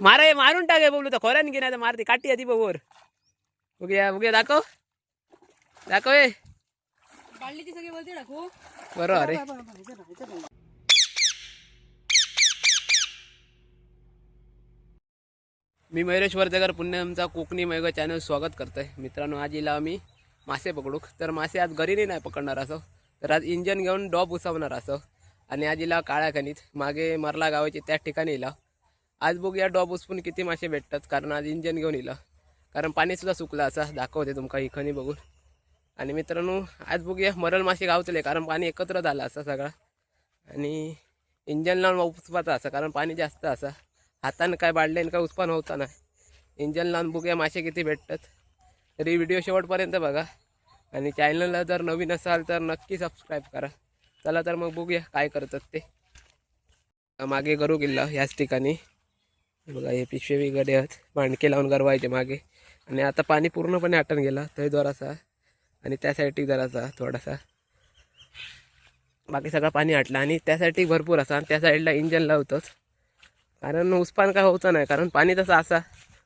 मारा मारून टाके बबलू तर खोऱ्यान घेणार नाही मारते काठी आधी बघ वर उग्या दाखव. दाखव ए बरोबर अरे. मी मयुरेश वर्धेकर पुन्हा आमचा कोकणी मैग चॅनल स्वागत करतोय. मित्रांनो आज येला आम्ही मासे पकडूक तर मासे आज घरी नाही पकडणार असो. तर आज इंजन घेऊन डॉब उसावणार असो. आणि आज येला काळ्या खणीत मागे मरला गावाची त्याच ठिकाणी येला आज बघूया डॉब उचपून किती मासे भेटतात कारण आज इंजन घेऊन येलं कारण पाणीसुद्धा सुकलं असं दाखवते तुमका ही खणी बघून. आणि मित्रांनो आज बघूया मरल मासे गावतले कारण पाणी एकत्र झालं असं सगळं. आणि इंजन लावून उचपाचा असं कारण पाणी जास्त असं. हातानं काय बाडले काय उत्पन्न होता ना इंजन लावून बघूया मासे किती भेटतात. तरी व्हिडिओ शेवटपर्यंत बघा. आणि चॅनलला जर नवीन असाल तर नक्की सबस्क्राईब करा. चला तर मग बघूया काय करतात ते. मागे गरू किल्ला ह्याच ठिकाणी. बघा हे पिशवे गडे आहेत. मांडके लावून गरवायचे मागे. आणि आता पाणी पूर्णपणे आटून गेला. तरी जरासा. आणि त्या साईडला जरासा थोडासा. बाकी सगळं पाणी आटलं. आणि त्यासाठी भरपूर असा. आणि त्या साईडला इंजन लावतोच. कारण उसपान काय होतं नाही. कारण पाणी तसं असा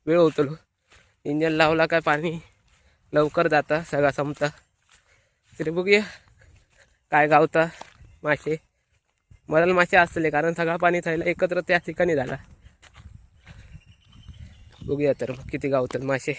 वेळ होतो इंजन लावला काय पाणी लवकर जाता सगळा संपता. तरी बघूया काय गावता मासे. मरल मासे असले. कारण सगळा पाणी थैला एकत्र त्या ठिकाणी झाला. बघूया तर किती गावतात मासे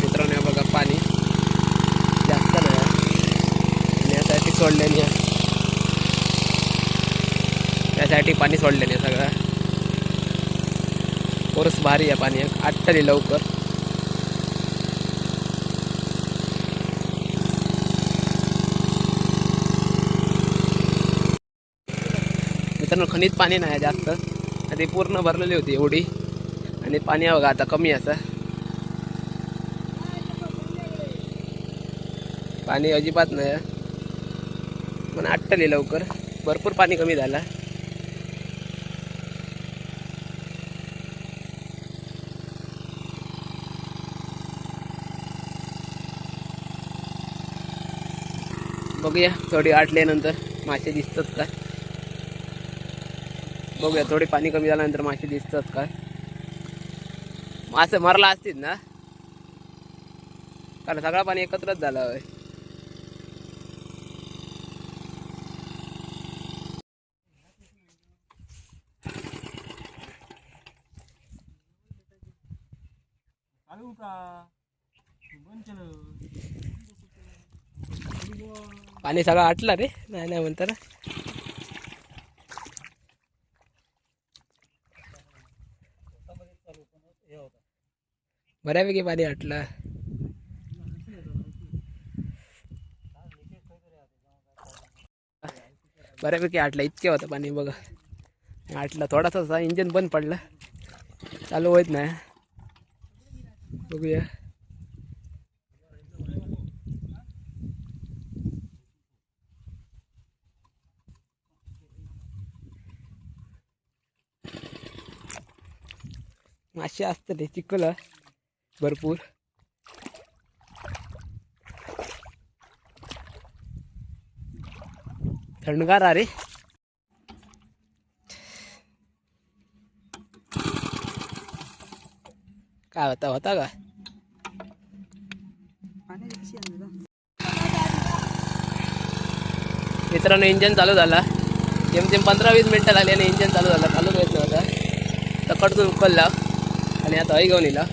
मित्रांनो हे बघा पाणी जास्त नाही आहे. आणि यासाठी सोडल्याने आहे. त्यासाठी पाणी सोडलेले आहे सगळं. कोरस भारी आहे पाणी. आटली लवकर. मित्रांनो खनिज पाणी नाही आहे जास्त. आणि ती पूर्ण भरलेली होती एवढी. आणि पाणी बघा आता कमी असं पाणी अजिबात नाही पण आटली लवकर. भरपूर पाणी कमी झालं. बघूया थोडी आटल्यानंतर मासे दिसतात काय? बघूया थोडी पाणी कमी झाल्यानंतर मासे दिसतात काय? मासे मरला असतील ना? कारण सगळं पाणी एकत्रच झालं पाणी सगळं आटलं रे. नाही नाही म्हणता ना. बऱ्यापैकी पाणी आटलं. बऱ्यापैकी आटलं इतके होतं पाणी बघा. आटलं थोडासा इंजन बंद पडलं. चालू होत नाही. बघूया. मासे असतात चिखल भरपूर. थंडगार अरे काय होता होता का? मित्रांनो इंजन चालू झाला. जेमतेम पंधरा वीस मिनटं लागली आणि इंजन चालू झालं. चालू येत नव्हता तकडतून उकलला. आणि आता हई घेऊन येला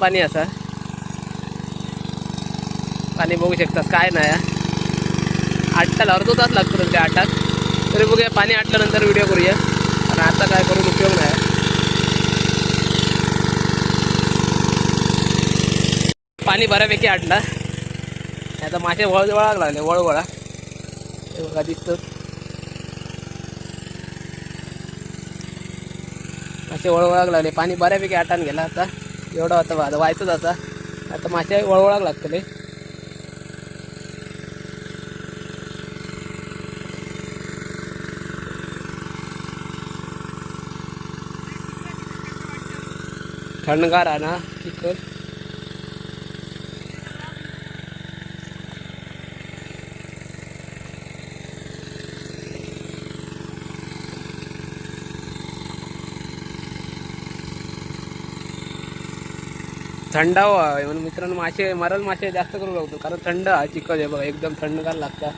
पाणी असा पाणी बघू शकतात काय नाही आठाला अर्धो तास लागतो तुमच्या आटात. तरी बघूया पाणी आटल्यानंतर व्हिडिओ करूया. आणि आता काय करून उपयोग नाही पाणी बऱ्यापैकी आटला. आता मासे वळ वळाक लागले वळवळा. हे बघा दिसतं. मासे वळवळाक लागले. पाणी बऱ्यापैकी आटान गेला आता. एवढं होता आता व्हायचंच आता. आता मासे वळवळाक लागतले थंडगार आहे ना चिखल थंडावा आहे. म्हणून मित्रांनो मासे मरल मासे जास्त करून राहतो कारण थंड हा चिखल आहे बघा एकदम थंडगार लागतात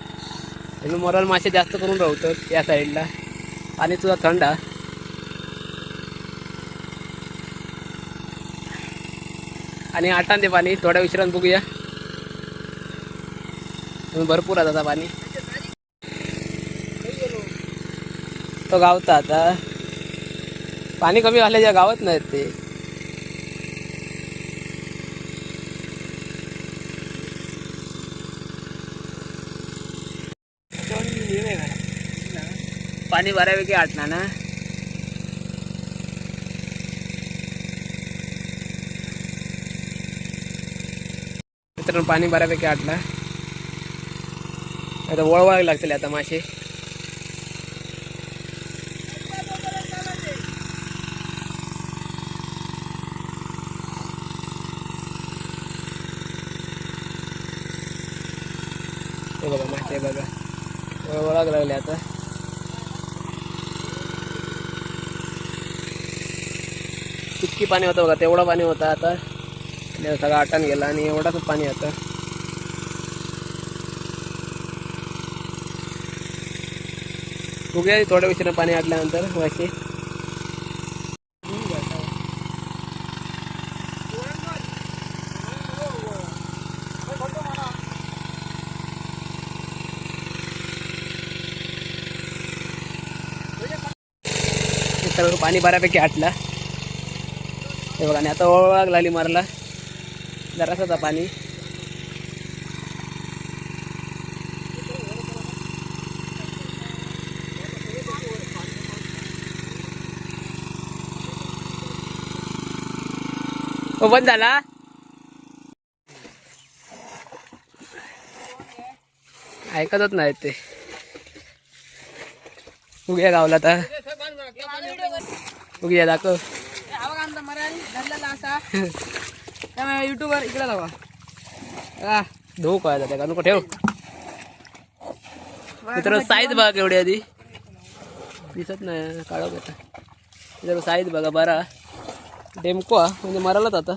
म्हणून मरल मासे जास्त करून राहतो या साईडला. आणि सुद्धा थंड हा. आणि आटान ते पाणी थोड्या विश्रांत बघूया. भरपूर आता पाणी. तो गावता आता. पाणी कमी झाल्याच्या गावत नाहीत ते. पाणी बऱ्यापैकी आटणार ना मित्रांनो पाणी बऱ्यापैकी आटला आता वळवावे लागतील आता मासे. हे बघा मासे बघा. वळवायला लागले आता. इतकी पाणी होतं बघा तेवढं पाणी होतं आता. सगळं आटान गेला आणि एवढाच पाणी होतं. बघूया थोड्या उशिरा पाणी आटल्यानंतर बाकी. पाणी बऱ्यापैकी आटला. हे बघा आणि आता ओळख लागली मारला. जरासं पाणी. हो, बंद झाला? ऐकतच नाही ते. उग्या गावला आता. उग्या दाखव. असा त्यामुळे युट्यूबवर इकडे लावा. हा धुवू काय त्याका नको ठेव. मित्र साईज बघा केवढी आधी दिसत नाही काढव आता. मित्र साईज बघा बरा. डेमको म्हणजे मरालाच आता.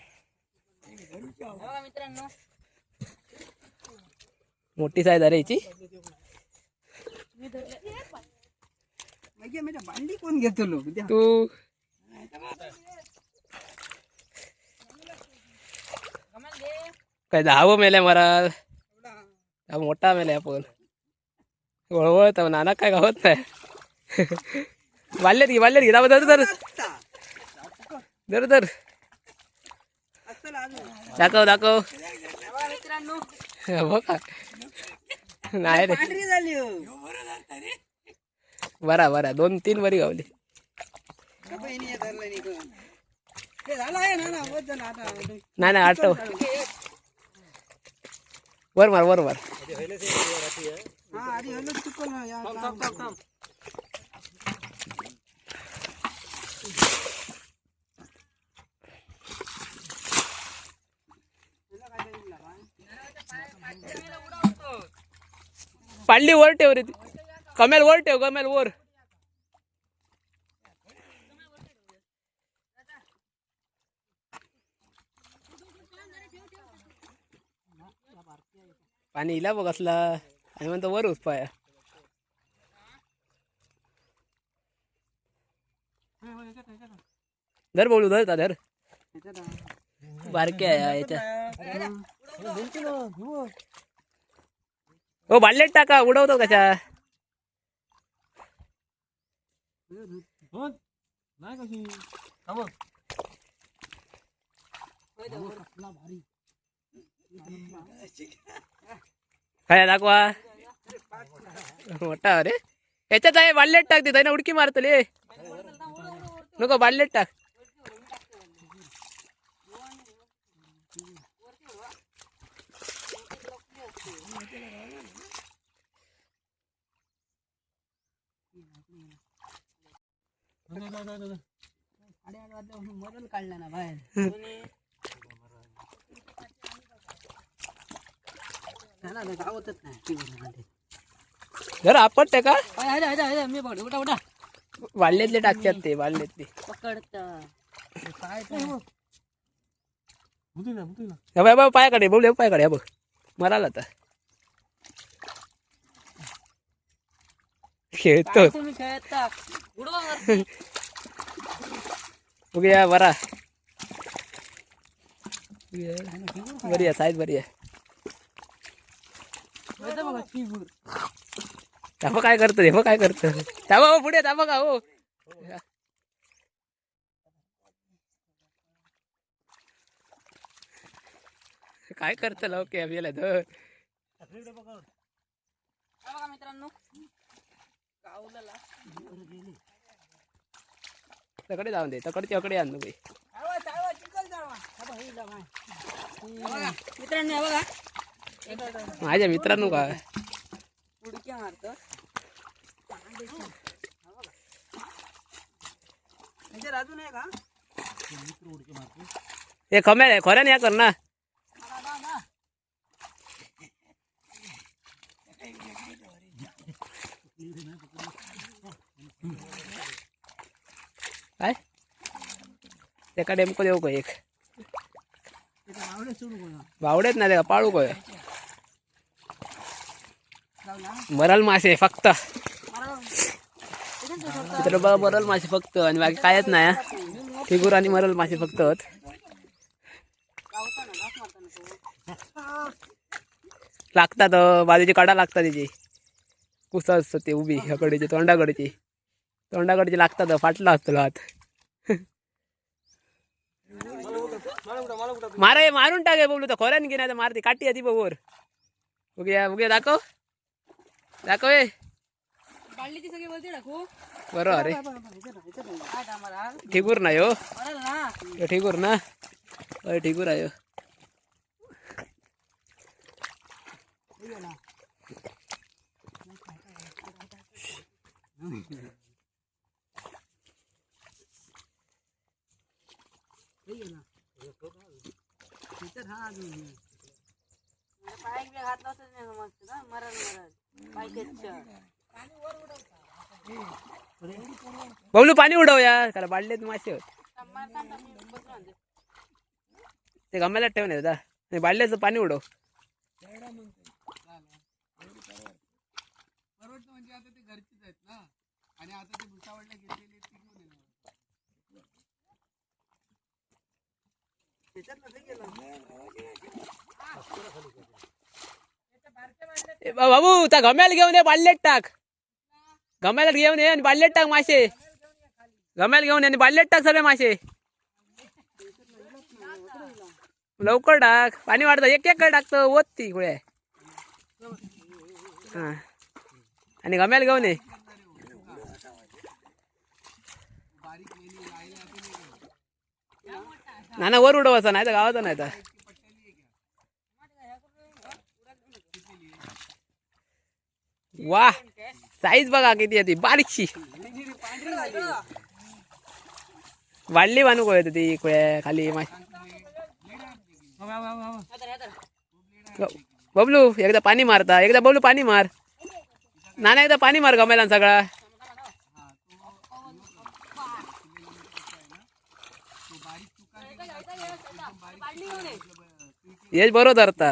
मित्रांनो. मोठी साईज अरे हिची भांडी कोण घेतो लोक तू. काय दहावं मेले मराल मोठा मेले आपण वळवळत नाना काय गावत नाही. वाल्यात घे वाल्यात घे दाबा धर धर. धर धर. दाखव दाखव. बघा मित्रांनो बघा. नाही रे. झाली हो. बरा बरा. दोन तीन वरी गावली. बहिणी धरलं नाही ना नाही नाही आठव वर मार वर मार हा आधी हल्लो चुकल ना या पाडली वर ठेव रे ती. कमेल वर ठेव कमेल वर. पाणी इला बघ असला. आणि म्हणतो वर पाया. धर बोलू धर ता धर. बारक्या आहे याच्या हो बाल्लेट टाका उडवतो कशा काय दाखवा मोठा अरे याच्यात आहे बाल्लेट टाक ते ना उडकी मारतले नको बाल्लेट टाक मरण काढला ना बाहेर. गावतच नाही. जर आपण का? मी बघ उठा उठा. बाल्लेतले टाकतात ते बाल्लेतले पकडता. काय बघ पायाकडे बोल पायाकडे बघ. मराला आता. खेळतो. काय तुम्ही खेळता? उडवा वरती. बघूया बरा. बरी आहे साईज बरी आहे. बघा त्याबा काय करतो हे काय करतो त्याबा हो पुढे त्याबा का हो? काय करतो लवके आपल्याला धर हा बघा मित्रांनो. तकडे जाऊन दे तकडच्या अकडे आण नको मित्रांनो हे बघा. माझ्या मित्रांनो का? उडक्या मारतो. अजून आहे का हे खम्या खऱ्याने या कर ना एका। डेमको देऊ का एक बावडेत नाही का पाळू काय मरल मासे फक्त। मित्र बघ मरल मासे फक्त आणि बाकी कायच नाही. फिगूर आणि मरल मासे फक्त. लागतात बाजूची कडा लागतात त्याची कुसा असतं ते उभी ह्याकडची तोंडाकडची. तोंडाकडची लागतात फाटला असतो हात. मारा हे मारून टाके बोलू तर. खोऱ्यान घे नाही मारते. काठी आधी बघवर बघूया बघूया दाखव. दाखव हे. बरोबर अरे. ठिकूर नाही हो. बरं ना. हे ठिकूर ना. होय ठिकूर आहे हो. पाय बी हात लावतच नाही मस्त ना? मरण मरण. बबलू पाणी उडव या त्याला बाडलेत मासे. ते. गम्याला ठेवून दादा नाही बाडल्याचं पाणी उडव. म्हणजे आता ते घरचीच आहेत ना? आणि आता ते भुसावळला घेतलेले ते घेऊन येणार. ए बा- बाबू त्या गम्याला घेऊन ये बाडलेट टाक. गम्याला घेऊन ये आणि बाडलेट टाक मासे. गम्याला घेऊन ये आणि बाडलेट टाक सगळे मासे. लवकर टाक. पाणी वाढतं. एक एक टाकतं ओत ती गुळ्या. हा. आणि गम्याला घेऊन ये. नाना वर उडवायचा नाही तर गावाचा नाही तर वा साईज बघा किती आहे ती बारीकशी. वाढली बानू कोय ती कुळे खाली बबलू एकदा पाणी मारता एकदा बबलू पाणी मार. नाना एकदा पाणी मार गमेला सगळा हा तो तो बारीक चुका एकदम बारीक बरोबर धरता.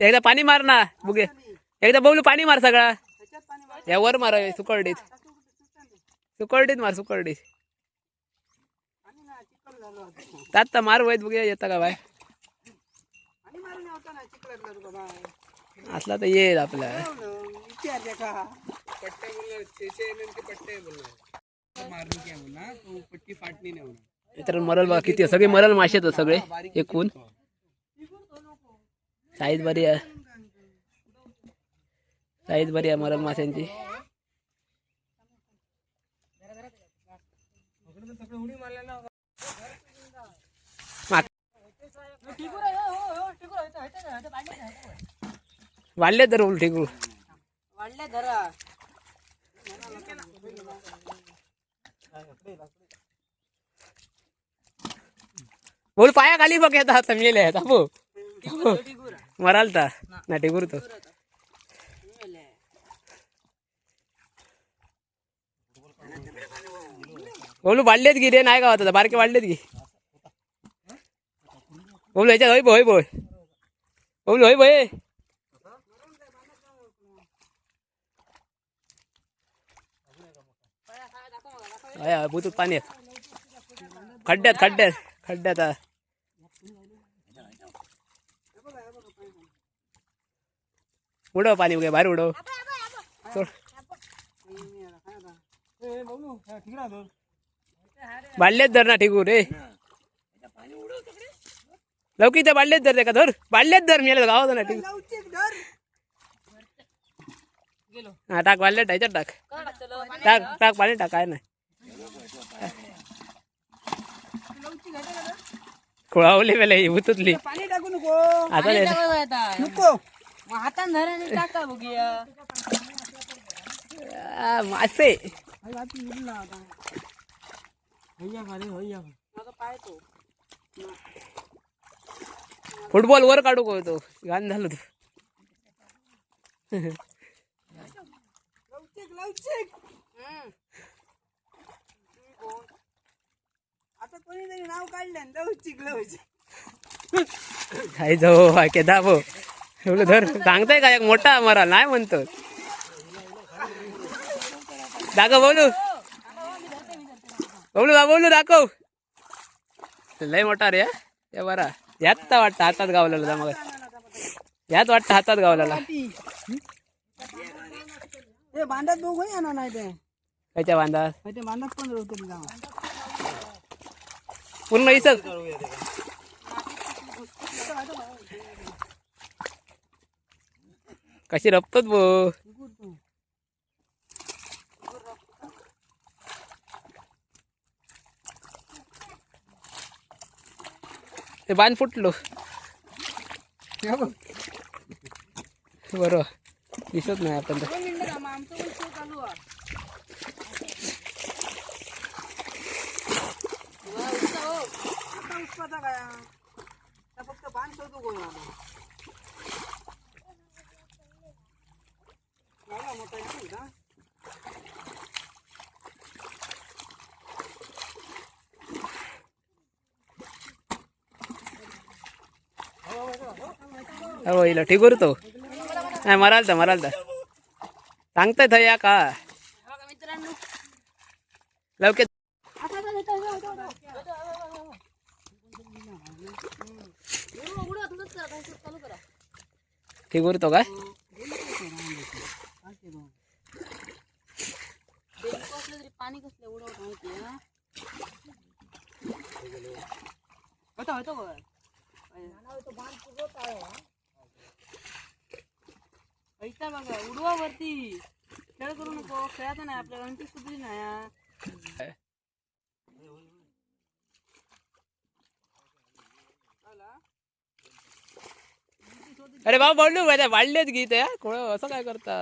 एकदा पाणी मार ना बुगे. एकदा बबलू पाणी मार सगळा. त्याच्यात मार. या वर मार सुकर्डीत. मार सुकळडीत पाणी तात मार वैत बुगे येता का बाय? असला तर येईल आपल्या हो ना, पट्टे बोलणार त्याचे एम के? पट्टे बोलणार मारणी काय बोलणार तो पट्टी फाटणी नाही होणार तर मरल बा किती सगळे मरल मासे आहेत सगळे एकूण. साईज बरी आहे. साईज बरी आहे मरल माशांची. वाढले तर उलटी वाढले धरा बोल पाया खाली बघ येतात आता आहेत. अबो मराल ता ना टिकूर तो. बोलू वाढलेत की रे? नाही गावात बारके वाढलेत की. बोलू याच्यात होय होय बोल बोलू होय बोय भूतूत पाणी आहे. खड्ड्यात खड्ड्यात खड्ड्यात उडव पाणी उगे भारी उडव. सोड. बाडलेत धर ना ठिकू रे लवकी तर बाडलेत धर का धर. बाडलेत धर मी गावात ना ठीक हा टाक बाडलेत ह्याच्यात टाक. टाक टाक पाणी टाक काय नाही लवचिक आहे का धर? खोळावली वेळे भूतुतली पाणी टाकू नको. आता नको. मग हातान धर आणि टाका बघूया आ, मासे. माझा पाय तो. फुटबॉल वर काढू को तो. घाण झालं तू लवचिक लवचिक. हम्म. तुम्ही कोण? आता कोणीतरी नाव काढलं लवचिक लवचिक हाय जाऊ हाय के दाबो. एवढं धर. सांगताय का? एक मोठा मरा नाही म्हणतो. दाखव बोलू. बोलू दा बोलू दाखव. लय मोठा रे हा. या बरा. यात वाटतं हातात गावलेला मग यात वाटतं हातात गावलेला. बांधात बघू या ना नाही ते. त्याच्या बांधा ते बांधात पण जाऊ पूर्ण इसच कशी रपतात बो ते बांध फुटलो. बरोबर दिसत नाही आपण तर. दोन मिनिटं थांबा, आमचं पण show चालू आहे. वा, उठा हो. आता काय फक्त बांध शोधू मोठा? हो इला ठीक तो. नाही मराल तर मराल तर सांगताय थंय या का? हे लवकर आता आता येतो, येतो, येतो, येतो. येतो, येतो, येतो. उडवा, उडवा, तुम्हीच करा, तुम्हीच चालू करा. ठीक तो काय बेंको असलं तरी पाणी कसलं उडवत माहिती हा? होतं, होतं बघ. पैसा बघा उडवा वरती खेळ करू नको खेळायचं नाही आपल्याला अंटी सुधरी नाही हा. अरे बाबा बोललो माझ्या वाढलेत गीत या कोण असं काय करता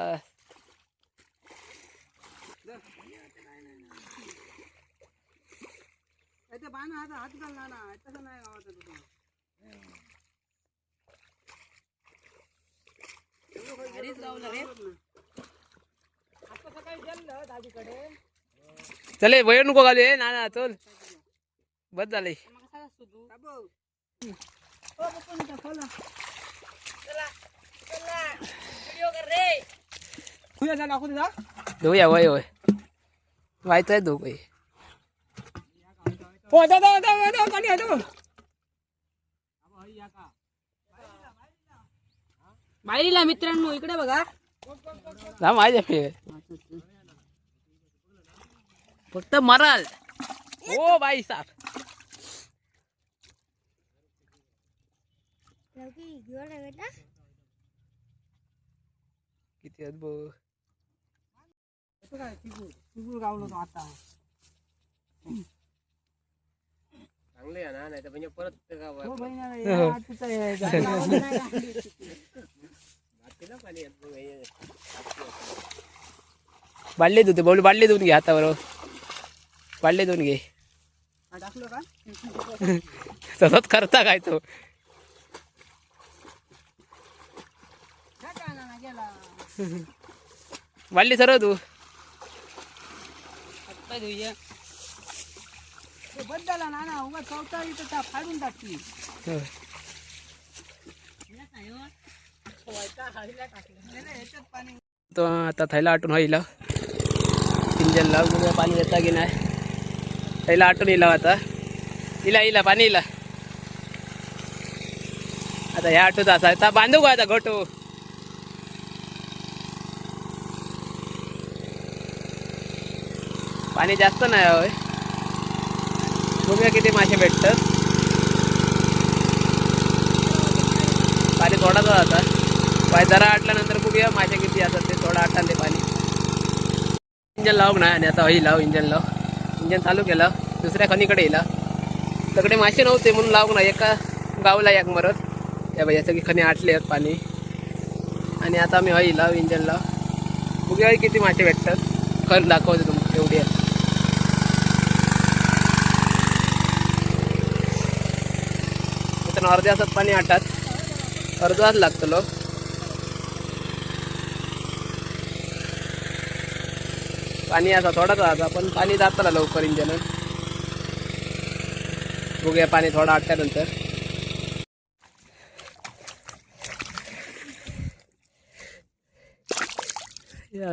ते हात ना तसं नाही गावात चले वय नको घालू हे ना ना चल. बस झाले धुया वय वय व्हायचं आहे हो बाहेरीला मित्रांनो इकडे बघा. जा माझ्या फक्त मराल. ओ बाई साप किती अद्भुत काय चिकूर चिकूर गावलो तो आता चांगले आहे ना नाही तर म्हणजे परत ते गाव हो या, आहे, नाही धुते बोल बाटली धुवून घे आता बरोबर बाटली धुवून घे. हा, टाकलं का? तसंच करता काय तो जा का ना, ना, बाटली सर्व तू. ना ना उगा चौथा इथं त्या फाडून टाकली. नाही, नाही, ह्याच्यात पाणी. तो आता थैला आटून होईल इंजन लाव बघूया पाणी येता की नाही. थैला आटून येईल आता. इला इला पाणी इला. आता ह्या आटूचा असा बांधू का आता घोटू? पाणी जास्त नाही हवं बघूया किती मासे भेटतात. पाणी थोडाच आता. पाय जरा आटल्यानंतर बघूया मासे किती असतात ते थोडं आटाले पाणी. इंजन लावूक ना आणि आता होई लाव इंजन लाव. इंजन चालू केलं. दुसऱ्या खनीकडे येला. सगळे मासे नव्हते म्हणून लावूक ना एका गावला एक मरत. त्या बाई सगळी खणी आटले आहेत पाणी. आणि आता मी होई लाव इंजन लाव. बघूया किती मासे भेटतात. खर दाखवते तुमचं एवढी. आहे इथं अर्ध्या असत पाणी आटात. अर्धाच लागतं लोक. पाणी असा थोडाच आता पण पाणी जाताला लवकर इंजन. बघूया पाणी थोडा आटल्यानंतर.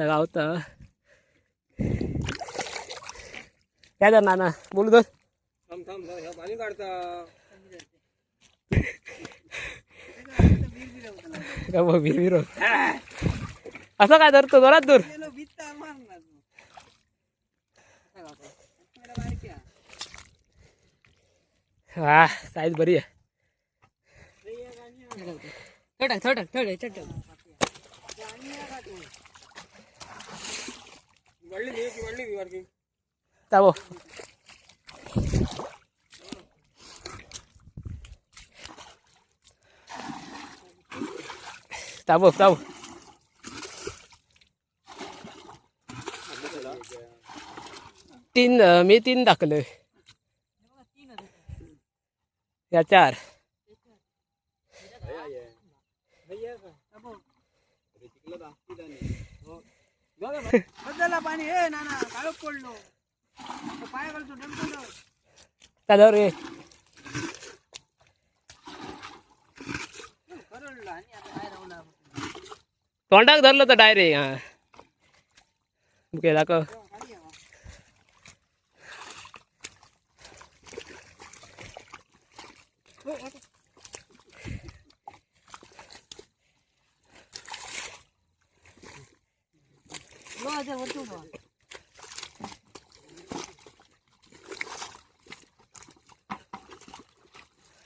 गावत काय तर नाना बोलू तर थांब थांब थांब, ह्या पाणी काढता. का बघ विरो असं काय धरतो जोरात दूर. हा साईज बरी आहे थोडा थोडा थोडा? ताबो ताबो ताबो तीन मी तीन टाकलं या चार पाणी ए ना पडलो पाया घालतो डमडम त्याच्यावर ये खरडलं आणि आता काय राहू लागलं. तोंडाक धरलं तर डायरेक्ट हा. ओके दाखव.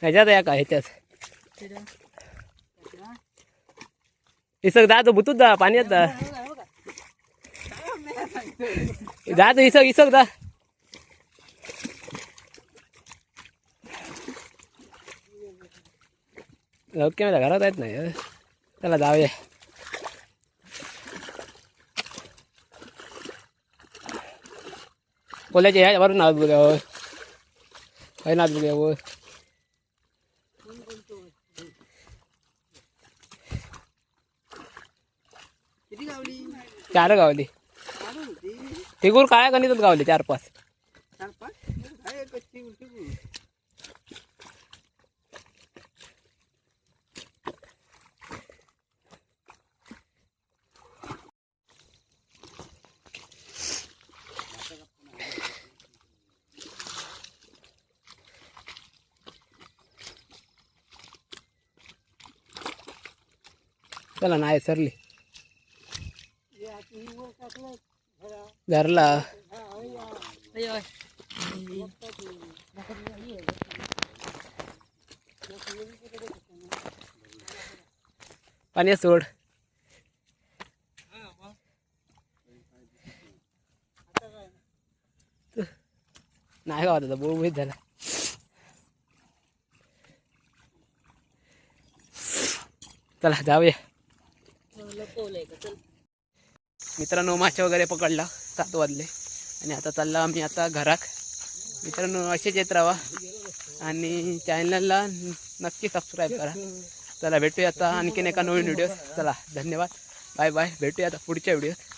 ह्याच्यात या का? ह्याच्यात. इसक जा तो बुतूत जा पाण्यात जा. जा तो इसक इसक जा. ओके माझ्या घरात आहेत नाही हं. चला जाऊया. कोल्याच्या ह्या वरून आहोत बघा काय नाच बघूया वर किती गावली चार गावली. काढून तिगूर काय गणितच गावले चार पाच. चार पाच आहे चला नाही सरली. धरला पाणी सोड. नाही गावात आता बोळ झाला चला जाऊया. चल मित्रांनो मासे वगैरे पकडला सात वाजले. आणि आता चालला आम्ही आता घराक मित्रांनो असेच येत राहा. आणि चॅनलला नक्की सबस्क्राईब करा. चला भेटूया आता आणखीन एका नवीन व्हिडिओ चला धन्यवाद. बाय बाय भेटूया आता पुढच्या व्हिडिओत